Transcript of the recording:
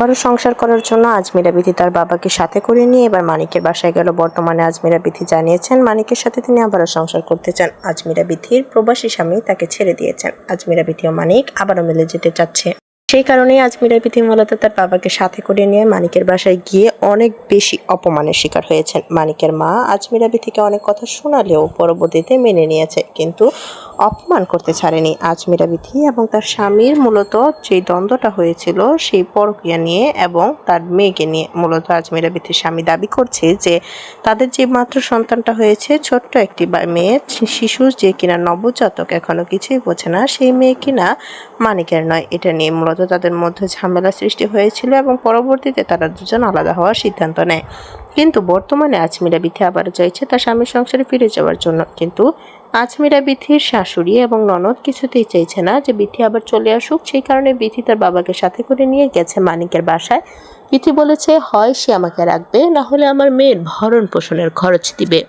আবারও সংসার করার জন্য আজমিরা বিথি তার বাবাকে সাথে করে নিয়ে এবার মানিকের বাসায় গেল। বর্তমানে আজমিরা বিথি জানিয়েছেন, মানিকের সাথে তিনি আবারও সংসার করতে চান। আজমিরা বিথির প্রবাসী স্বামী তাকে ছেড়ে দিয়েছেন। আজমিরা বিথি ও মানিক আবারও মিলে যেতে চাচ্ছে। সেই কারণেই আজমিরা বিথি মূলত তার বাবাকে সাথে করে নিয়ে মানিকের বাসায় গিয়ে অনেক বেশি অপমানের শিকার হয়েছেন। মানিকের মা আজমিরা বিথিকে অনেক কথা শোনালেও পরবর্তীতে মেনে নিয়েছে। কিন্তু অপমান করতে ছাড়েনি। আজমিরা বিথি এবং তার স্বামীর মূলত যে দ্বন্দ্বটা হয়েছিল, সেই পরক্রিয়া নিয়ে এবং তার মেয়েকে নিয়ে। মূলত আজমিরা বিথির স্বামী দাবি করছে যে, তাদের যে মাত্র সন্তানটা হয়েছে, ছোট্ট একটি মেয়ে শিশু যে কিনা নবজাতক এখনও কিছুই বোঝে না, সেই মেয়ে কিনা মানিকের নয়। এটা নিয়ে মূলত তাদের মধ্যে ঝামেলা সৃষ্টি হয়েছিল এবং পরবর্তীতে তারা দুজন আলাদা হওয়ার সিদ্ধান্ত নেয়। কিন্তু বর্তমানে আজমিরা বিথি আবার চাইছে তার স্বামীর সংসারে ফিরে যাওয়ার জন্য। কিন্তু আজমিরা বিথির শাশুড়ি এবং ননদ কিছুতেই চাইছে না যে বিথি আবার চলে আসুক। সেই কারণে বিথি তার বাবাকে সাথে করে নিয়ে গেছে মানিকের বাসায়। বিথি বলেছে, হয়, সে আমাকে রাখবে, না হলে আমার মেয়ের ভরণ পোষণের খরচ দিবে।